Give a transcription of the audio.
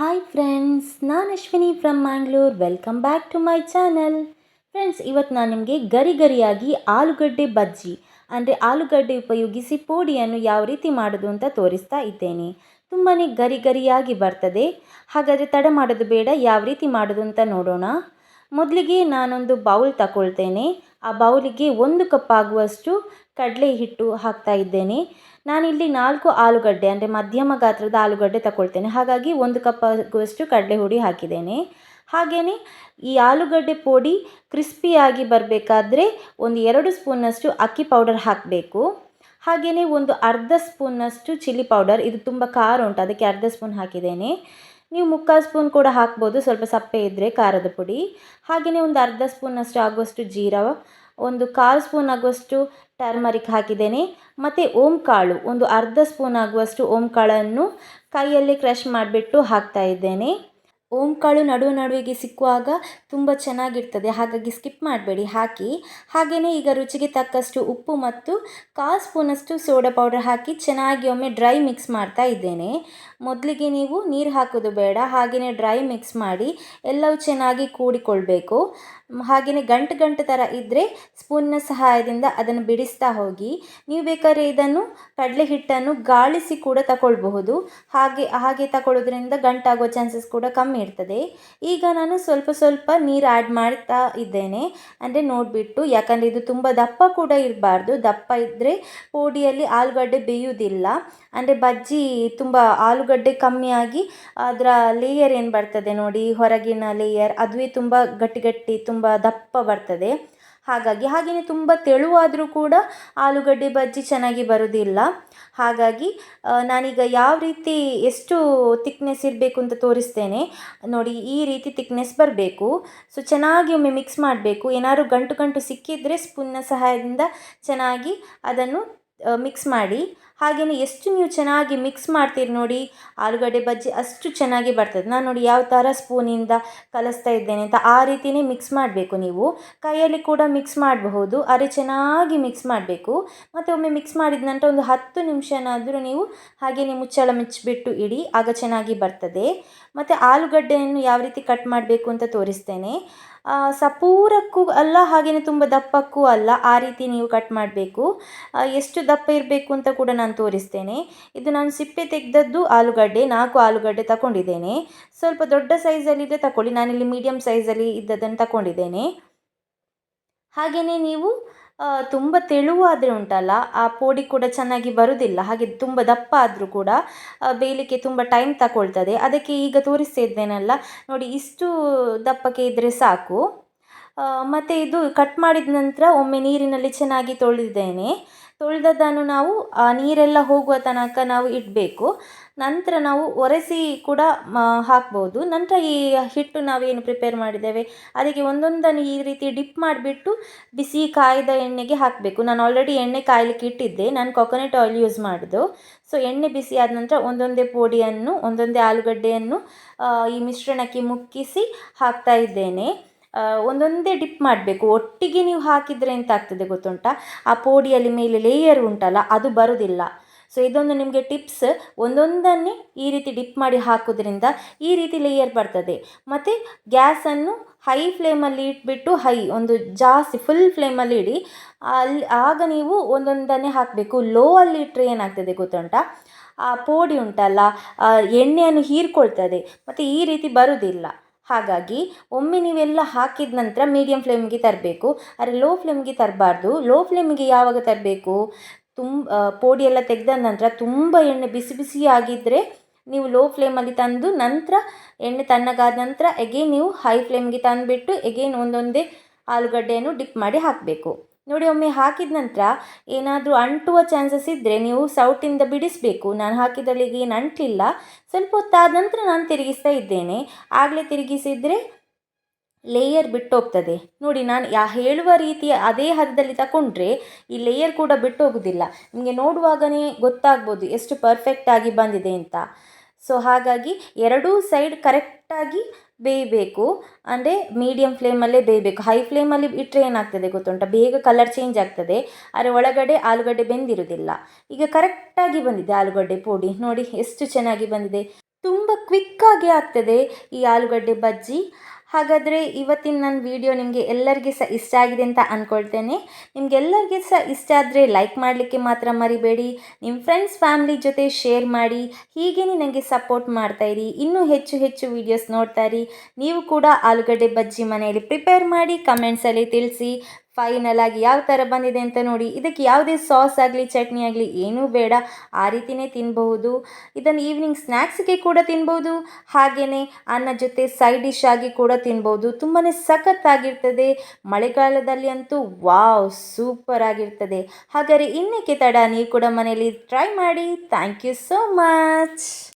Hi friends ನಾನು Ashwini from Mangalore welcome back to my channel friends ಇವತ್ತು ನಾನು ನಿಮಗೆ ಗರಿ ಗರಿಯಾಗಿ ಆಲೂಗಡ್ಡೆ ಬಜ್ಜಿ, ಅಂದರೆ ಆಲೂಗಡ್ಡೆ ಉಪಯೋಗಿಸಿ ಪೋಡಿಯನ್ನು ಯಾವ ರೀತಿ ಮಾಡೋದು ಅಂತ ತೋರಿಸ್ತಾ ಇದ್ದೇನೆ. ತುಂಬಾ ಗರಿ ಗರಿಯಾಗಿ ಬರ್ತದೆ. ಹಾಗಾದರೆ ತಡ ಮಾಡೋದು ಬೇಡ, ಯಾವ ರೀತಿ ಮಾಡೋದು ಅಂತ ನೋಡೋಣ. ಮೊದಲಿಗೆ ನಾನೊಂದು ಬೌಲ್ ತಗೊಳ್ತೇನೆ ಆ ಬೌಲಿಗೆ ಒಂದು ಕಪ್ ಆಗುವಷ್ಟು ಕಡಲೆ ಹಿಟ್ಟು ಹಾಕ್ತಾ ಇದ್ದೇನೆ. ನಾನಿಲ್ಲಿ ನಾಲ್ಕು ಆಲೂಗಡ್ಡೆ, ಅಂದರೆ ಮಧ್ಯಮ ಗಾತ್ರದ ಆಲೂಗಡ್ಡೆ ತಗೊಳ್ತೇನೆ ಹಾಗಾಗಿ ಒಂದು ಕಪ್ ಆಗುವಷ್ಟು ಕಡಲೆ ಹುಡಿ ಹಾಕಿದ್ದೇನೆ. ಹಾಗೆಯೇ ಈ ಆಲೂಗಡ್ಡೆ ಪುಡಿ ಕ್ರಿಸ್ಪಿಯಾಗಿ ಬರಬೇಕಾದ್ರೆ ಒಂದು ಎರಡು ಸ್ಪೂನಷ್ಟು ಅಕ್ಕಿ ಪೌಡರ್ ಹಾಕಬೇಕು. ಹಾಗೆಯೇ ಒಂದು ಅರ್ಧ ಸ್ಪೂನಷ್ಟು ಚಿಲ್ಲಿ ಪೌಡರ್, ಇದು ತುಂಬ ಖಾರ ಉಂಟು, ಅದಕ್ಕೆ ಅರ್ಧ ಸ್ಪೂನ್ ಹಾಕಿದ್ದೇನೆ. ನೀವು ಮುಕ್ಕಾಲು ಸ್ಪೂನ್ ಕೂಡ ಹಾಕ್ಬೋದು, ಸ್ವಲ್ಪ ಸಪ್ಪೆ ಇದ್ದರೆ ಖಾರದ ಪುಡಿ. ಹಾಗೆಯೇ ಒಂದು ಅರ್ಧ ಸ್ಪೂನಷ್ಟು ಆಗುವಷ್ಟು ಜೀರಾ ಒಂದು ಕಾಲು ಸ್ಪೂನ್ ಆಗುವಷ್ಟು ಟರ್ಮರಿಕ್ ಹಾಕಿದ್ದೇನೆ. ಮತ್ತು ಓಂ ಕಾಳು, ಒಂದು ಅರ್ಧ ಸ್ಪೂನ್ ಆಗುವಷ್ಟು ಓಂ ಕಾಳನ್ನು ಕೈಯಲ್ಲಿ ಕ್ರಷ್ ಮಾಡಿಬಿಟ್ಟು ಹಾಕ್ತಾ ಇದ್ದೇನೆ. ಓಂ ಕಾಳು ನಡುವೆ ನಡುವಿಗೆ ಸಿಕ್ಕುವಾಗ ತುಂಬ ಚೆನ್ನಾಗಿರ್ತದೆ, ಹಾಗಾಗಿ ಸ್ಕಿಪ್ ಮಾಡಬೇಡಿ, ಹಾಕಿ. ಹಾಗೆಯೇ ಈಗ ರುಚಿಗೆ ತಕ್ಕಷ್ಟು ಉಪ್ಪು ಮತ್ತು ಕಾಲು ಸ್ಪೂನಷ್ಟು ಸೋಡಾ ಪೌಡರ್ ಹಾಕಿ ಚೆನ್ನಾಗಿ ಒಮ್ಮೆ ಡ್ರೈ ಮಿಕ್ಸ್ ಮಾಡ್ತಾ ಇದ್ದೇನೆ. ಮೊದಲಿಗೆ ನೀವು ನೀರು ಹಾಕೋದು ಬೇಡ ಹಾಗೆಯೇ ಡ್ರೈ ಮಿಕ್ಸ್ ಮಾಡಿ ಎಲ್ಲವೂ ಚೆನ್ನಾಗಿ ಕೂಡಿಕೊಳ್ಬೇಕು. ಹಾಗೆಯೇ ಗಂಟು ಗಂಟು ಥರ ಇದ್ದರೆ ಸ್ಪೂನ್ನ ಸಹಾಯದಿಂದ ಅದನ್ನು ಬಿಡಿಸ್ತಾ ಹೋಗಿ. ನೀವು ಬೇಕಾದ್ರೆ ಇದನ್ನು ಕಡಲೆ ಹಿಟ್ಟನ್ನು ಗಾಳಿಸಿ ಕೂಡ ತಗೊಳ್ಬಹುದು ಹಾಗೆ ಹಾಗೆ ತಗೊಳ್ಳೋದ್ರಿಂದ ಗಂಟಾಗುವ ಚಾನ್ಸಸ್ ಕೂಡ ಕಮ್ಮಿ ಇರ್ತದೆ. ಈಗ ನಾನು ಸ್ವಲ್ಪ ಸ್ವಲ್ಪ ನೀರು ಆ್ಯಡ್ ಮಾಡ್ತಾ ಇದ್ದೇನೆ. ಅಂದರೆ ನೋಡಿಬಿಟ್ಟು, ಯಾಕಂದರೆ ಇದು ತುಂಬ ದಪ್ಪ ಕೂಡ ಇರಬಾರ್ದು. ದಪ್ಪ ಇದ್ದರೆ ಪೋಡಿಯಲ್ಲಿ ಆಲೂಗಡ್ಡೆ ಬೇಯುವುದಿಲ್ಲ. ಅಂದರೆ ಬಜ್ಜಿ ತುಂಬ ಆಲೂಗಡ್ಡೆ ಕಮ್ಮಿಯಾಗಿ ಅದರ ಲೇಯರ್ ಏನು ಬರ್ತದೆ ನೋಡಿ, ಹೊರಗಿನ ಲೇಯರ್ ಅದುವೇ ತುಂಬ ಗಟ್ಟಿ ಗಟ್ಟಿ, ತುಂಬ ದಪ್ಪ ಬರ್ತದೆ. ಹಾಗಾಗಿ ಹಾಗೆಯೇ ತುಂಬ ತೆಳುವಾದರೂ ಕೂಡ ಆಲೂಗಡ್ಡೆ ಬಜ್ಜಿ ಚೆನ್ನಾಗಿ ಬರೋದಿಲ್ಲ. ಹಾಗಾಗಿ ನಾನೀಗ ಯಾವ ರೀತಿ ಎಷ್ಟು ತಿಕ್ನೆಸ್ ಇರಬೇಕು ಅಂತ ತೋರಿಸ್ತೇನೆ. ನೋಡಿ, ಈ ರೀತಿ ತಿಕ್ನೆಸ್ ಬರಬೇಕು. ಸೊ ಚೆನ್ನಾಗಿ ಒಮ್ಮೆ ಮಿಕ್ಸ್ ಮಾಡಬೇಕು. ಏನಾದ್ರು ಗಂಟು ಗಂಟು ಸಿಕ್ಕಿದರೆ ಸ್ಪೂನ್ನ ಸಹಾಯದಿಂದ ಚೆನ್ನಾಗಿ ಅದನ್ನು ಮಿಕ್ಸ್ ಮಾಡಿ. ಹಾಗೆಯೇ ಎಷ್ಟು ನೀವು ಚೆನ್ನಾಗಿ ಮಿಕ್ಸ್ ಮಾಡ್ತೀರಿ ನೋಡಿ, ಆಲೂಗಡ್ಡೆ ಬಜ್ಜಿ ಅಷ್ಟು ಚೆನ್ನಾಗಿ ಬರ್ತದೆ. ನಾನು ನೋಡಿ ಯಾವ ಥರ ಸ್ಪೂನಿಂದ ಕಲಿಸ್ತಾ ಇದ್ದೇನೆ ಅಂತ ಆ ರೀತಿಯೇ ಮಿಕ್ಸ್ ಮಾಡಬೇಕು ನೀವು. ಕೈಯಲ್ಲಿ ಕೂಡ ಮಿಕ್ಸ್ ಮಾಡಬಹುದು ಆದರೆ ಚೆನ್ನಾಗಿ ಮಿಕ್ಸ್ ಮಾಡಬೇಕು. ಮತ್ತು ಒಮ್ಮೆ ಮಿಕ್ಸ್ ಮಾಡಿದ ನಂತರ ಒಂದು ಹತ್ತು ನಿಮಿಷನಾದರೂ ನೀವು ಹಾಗೆಯೇ ಮುಚ್ಚಳ ಮುಚ್ಚಿಬಿಟ್ಟು ಇಡಿ, ಆಗ ಚೆನ್ನಾಗಿ ಬರ್ತದೆ. ಮತ್ತು ಆಲೂಗಡ್ಡೆಯನ್ನು ಯಾವ ರೀತಿ ಕಟ್ ಮಾಡಬೇಕು ಅಂತ ತೋರಿಸ್ತೇನೆ. ಸಪೂರಕ್ಕೂ ಅಲ್ಲ ಹಾಗೆಯೇ ತುಂಬ ದಪ್ಪಕ್ಕೂ ಅಲ್ಲ, ಆ ರೀತಿ ನೀವು ಕಟ್ ಮಾಡಬೇಕು. ಎಷ್ಟು ದಪ್ಪ ಇರಬೇಕು ಅಂತ ಕೂಡ ನಾನು ತೋರಿಸ್ತೇನೆ. ಇದು ನಾನು ಸಿಪ್ಪೆ ತೆಗೆದದ್ದು ಆಲೂಗಡ್ಡೆ, ನಾಲ್ಕು ಆಲೂಗಡ್ಡೆ ತಗೊಂಡಿದ್ದೇನೆ. ಸ್ವಲ್ಪ ದೊಡ್ಡ ಸೈಜಲ್ಲಿದ್ದರೆ ತಗೊಳ್ಳಿ ನಾನಿಲ್ಲಿ ಮೀಡಿಯಮ್ ಸೈಜಲ್ಲಿ ಇದ್ದದನ್ನು ತಗೊಂಡಿದ್ದೇನೆ. ಹಾಗೆಯೇ ನೀವು ತುಂಬ ತೆಳುವಾದರೆ ಉಂಟಲ್ಲ, ಆ ಪೋಡಿ ಕೂಡ ಚೆನ್ನಾಗಿ ಬರುವುದಿಲ್ಲ ಹಾಗೆ ತುಂಬ ದಪ್ಪ ಆದರೂ ಕೂಡ ಬೇಯಲಿಕ್ಕೆ ತುಂಬ ಟೈಮ್ ತಗೊಳ್ತದೆ. ಅದಕ್ಕೆ ಈಗ ತೋರಿಸ್ತಾ ಇದ್ದೇನಲ್ಲ ನೋಡಿ ಇಷ್ಟು ದಪ್ಪಕ್ಕೆ ಇದ್ದರೆ ಸಾಕು. ಮತ್ತು ಇದು ಕಟ್ ಮಾಡಿದ ನಂತರ ಒಮ್ಮೆ ನೀರಿನಲ್ಲಿ ಚೆನ್ನಾಗಿ ತೊಳೆದಿದ್ದೇನೆ. ತೊಳೆದದ್ದನ್ನು ನಾವು, ಆ, ನೀರೆಲ್ಲ ಹೋಗುವ ತನಕ ನಾವು ಇಡಬೇಕು. ನಂತರ ನಾವು ಒರೆಸಿ ಕೂಡ ಹಾಕ್ಬೋದು. ನಂತರ ಈ ಹಿಟ್ಟು ನಾವೇನು ಪ್ರಿಪೇರ್ ಮಾಡಿದ್ದೇವೆ? ಅದಕ್ಕೆ ಒಂದೊಂದನ್ನು ಈ ರೀತಿ ಡಿಪ್ ಮಾಡಿಬಿಟ್ಟು ಬಿಸಿ ಕಾಯ್ದ ಎಣ್ಣೆಗೆ ಹಾಕಬೇಕು. ನಾನು ಆಲ್ರೆಡಿ ಎಣ್ಣೆ ಕಾಯಲಿಕ್ಕೆ ಇಟ್ಟಿದ್ದೆ. ನಾನು ಕೊಕೊನಟ್ ಆಯಿಲ್ ಯೂಸ್ ಮಾಡಿದ್ದು. ಸೊ ಎಣ್ಣೆ ಬಿಸಿ ಆದ ನಂತರ ಒಂದೊಂದೇ ಪೋಡಿಯನ್ನು, ಒಂದೊಂದೇ ಆಲೂಗಡ್ಡೆಯನ್ನು ಈ ಮಿಶ್ರಣಕ್ಕೆ ಮುಕ್ಕಿಸಿ ಹಾಕ್ತಾ ಇದ್ದೇನೆ. ಒಂದೊಂದೇ ಡಿಪ್ ಮಾಡಬೇಕು. ಒಟ್ಟಿಗೆ ನೀವು ಹಾಕಿದರೆ ಎಂತ ಆಗ್ತದೆ ಗೊತ್ತುಂಟಾ? ಆ ಪೋಡಿಯಲ್ಲಿ ಮೇಲೆ ಲೇಯರ್ ಉಂಟಲ್ಲ, ಅದು ಬರೋದಿಲ್ಲ. ಸೊ ಇದೊಂದು ನಿಮಗೆ ಟಿಪ್ಸ್ ಒಂದೊಂದನ್ನೇ ಈ ರೀತಿ ಡಿಪ್ ಮಾಡಿ ಹಾಕೋದ್ರಿಂದ ಈ ರೀತಿ ಲೇಯರ್ ಬರ್ತದೆ. ಮತ್ತು ಗ್ಯಾಸನ್ನು ಹೈ ಫ್ಲೇಮಲ್ಲಿ ಇಟ್ಬಿಟ್ಟು ಹೈ ಒಂದು ಜಾಸ್ತಿ ಫುಲ್ ಫ್ಲೇಮಲ್ಲಿ ಇಡಿ. ಅಲ್ಲಿ, ಆಗ ನೀವು ಒಂದೊಂದನ್ನೇ ಹಾಕಬೇಕು. ಲೋ ಅಲ್ಲಿ ಇಟ್ಟರೆ ಏನಾಗ್ತದೆ ಗೊತ್ತುಂಟಾ? ಆ ಪೋಡಿ ಉಂಟಲ್ಲ ಎಣ್ಣೆಯನ್ನು ಹೀರ್ಕೊಳ್ತದೆ. ಮತ್ತು ಈ ರೀತಿ ಬರುವುದಿಲ್ಲ ಹಾಗಾಗಿ ಒಮ್ಮೆ ನೀವೆಲ್ಲ ಹಾಕಿದ ನಂತರ ಮೀಡಿಯಮ್ ಫ್ಲೇಮ್ಗೆ ತರಬೇಕು. ಆದರೆ ಲೋ ಫ್ಲೇಮ್ಗೆ ತರಬಾರ್ದು. ಲೋ ಫ್ಲೇಮಿಗೆ ಯಾವಾಗ ತರಬೇಕು? ತುಂಬ ಪೋಡಿಯೆಲ್ಲ ತೆಗೆದ ನಂತರ ತುಂಬ ಎಣ್ಣೆ ಬಿಸಿ ಬಿಸಿ ಆಗಿದ್ದರೆ ನೀವು ಲೋ ಫ್ಲೇಮಲ್ಲಿ ತಂದು ನಂತರ ಎಣ್ಣೆ ತಣ್ಣಗಾದ ನಂತರ ಎಗೇನ್ ನೀವು ಹೈ ಫ್ಲೇಮ್ಗೆ ತಂದುಬಿಟ್ಟು ಎಗೇನ್ ಒಂದೊಂದೇ ಆಲೂಗಡ್ಡೆಯನ್ನು ಡಿಪ್ ಮಾಡಿ ಹಾಕಬೇಕು. ನೋಡಿ, ಒಮ್ಮೆ ಹಾಕಿದ ನಂತರ ಏನಾದರೂ ಅಂಟುವ ಚಾನ್ಸಸ್ ಇದ್ದರೆ ನೀವು ಸೌಟಿಂದ ಬಿಡಿಸಬೇಕು. ನಾನು ಹಾಕಿದಲ್ಲಿಗೆ ಏನು ಅಂಟಲಿಲ್ಲ. ಸ್ವಲ್ಪ ಹೊತ್ತಾದ ನಂತರ ನಾನು ತಿರುಗಿಸ್ತಾ ಇದ್ದೇನೆ. ಆಗಲೇ ತಿರುಗಿಸಿದರೆ ಲೇಯರ್ ಬಿಟ್ಟೋಗ್ತದೆ. ನೋಡಿ, ನಾನು ಯಾ ಹೇಳುವ ರೀತಿಯ ಅದೇ ಹದದಲ್ಲಿ ತಗೊಂಡ್ರೆ ಈ ಲೇಯರ್ ಕೂಡ ಬಿಟ್ಟೋಗೋದಿಲ್ಲ. ನಿಮಗೆ ನೋಡುವಾಗಲೇ ಗೊತ್ತಾಗ್ಬೋದು ಎಷ್ಟು ಪರ್ಫೆಕ್ಟಾಗಿ ಬಂದಿದೆ ಅಂತ. ಸೊ ಹಾಗಾಗಿ ಎರಡೂ ಸೈಡ್ ಕರೆಕ್ಟಾಗಿ ಬೇಯಬೇಕು. ಅಂದರೆ ಮೀಡಿಯಮ್ ಫ್ಲೇಮಲ್ಲೇ ಬೇಯಬೇಕು. ಹೈ ಫ್ಲೇಮಲ್ಲಿ ಇಟ್ಟರೆ ಏನಾಗ್ತದೆ ಗೊತ್ತುಂಟ? ಬೇಗ ಕಲರ್ ಚೇಂಜ್ ಆಗ್ತದೆ. ಆದರೆ ಒಳಗಡೆ ಆಲೂಗಡ್ಡೆ ಬೆಂದಿರೋದಿಲ್ಲ ಈಗ ಕರೆಕ್ಟಾಗಿ ಬಂದಿದೆ ಆಲೂಗಡ್ಡೆ ಪುಡಿ. ನೋಡಿ, ಎಷ್ಟು ಚೆನ್ನಾಗಿ ಬಂದಿದೆ. ತುಂಬ ಕ್ವಿಕ್ಕಾಗಿ ಆಗ್ತದೆ ಈ ಆಲೂಗಡ್ಡೆ ಬಜ್ಜಿ. ಹಾಗಾದರೆ ಇವತ್ತಿನ ನನ್ನ ವಿಡಿಯೋ ನಿಮಗೆ ಎಲ್ಲರಿಗೆ ಸಹ ಇಷ್ಟ ಆಗಿದೆ ಅಂತ ಅಂದ್ಕೊಳ್ತೇನೆ ನಿಮಗೆಲ್ಲರಿಗೆ ಸಹ ಇಷ್ಟ ಆದರೆ ಲೈಕ್ ಮಾಡಲಿಕ್ಕೆ ಮಾತ್ರ ಮರಿಬೇಡಿ. ನಿಮ್ಮ ಫ್ರೆಂಡ್ಸ್ ಫ್ಯಾಮಿಲಿ ಜೊತೆ ಶೇರ್ ಮಾಡಿ. ಹೀಗೇ ನನಗೆ ಸಪೋರ್ಟ್ ಮಾಡ್ತಾಯಿರಿ ಇನ್ನೂ ಹೆಚ್ಚು ಹೆಚ್ಚು ವೀಡಿಯೋಸ್ ನೋಡ್ತಾ ಇರಿ. ನೀವು ಕೂಡ ಆಲೂಗಡ್ಡೆ ಬಜ್ಜಿ ಮನೆಯಲ್ಲಿ ಪ್ರಿಪೇರ್ ಮಾಡಿ ಕಮೆಂಟ್ಸಲ್ಲಿ ತಿಳಿಸಿ. ಫೈನಲ್ ಆಗಿ ಯಾವ ಥರ ಬಂದಿದೆ ಅಂತ ನೋಡಿ, ಇದಕ್ಕೆ ಯಾವುದೇ ಸಾಸ್ ಆಗಲಿ, ಚಟ್ನಿ ಆಗಲಿ ಏನೂ ಬೇಡ. ಆ ರೀತಿಯೇ ತಿನ್ಬಹುದು. ಇದನ್ನು ಈವ್ನಿಂಗ್ ಸ್ನ್ಯಾಕ್ಸ್ಗೆ ಕೂಡ ತಿನ್ಬೋದು ಹಾಗೆಯೇ ಅನ್ನ ಜೊತೆ ಸೈಡ್ ಡಿಶ್ ಆಗಿ ಕೂಡ ತಿನ್ಬೋದು ತುಂಬಾ ಸಖತ್ತಾಗಿರ್ತದೆ ಮಳೆಗಾಲದಲ್ಲಿ ಅಂತೂ ವಾವ್ ಸೂಪರ್ ಆಗಿರ್ತದೆ. ಹಾಗಾದರೆ ಇನ್ನಕ್ಕೆ ತಡ? ನೀವು ಕೂಡ ಮನೆಯಲ್ಲಿ ಟ್ರೈ ಮಾಡಿ. Thank you so much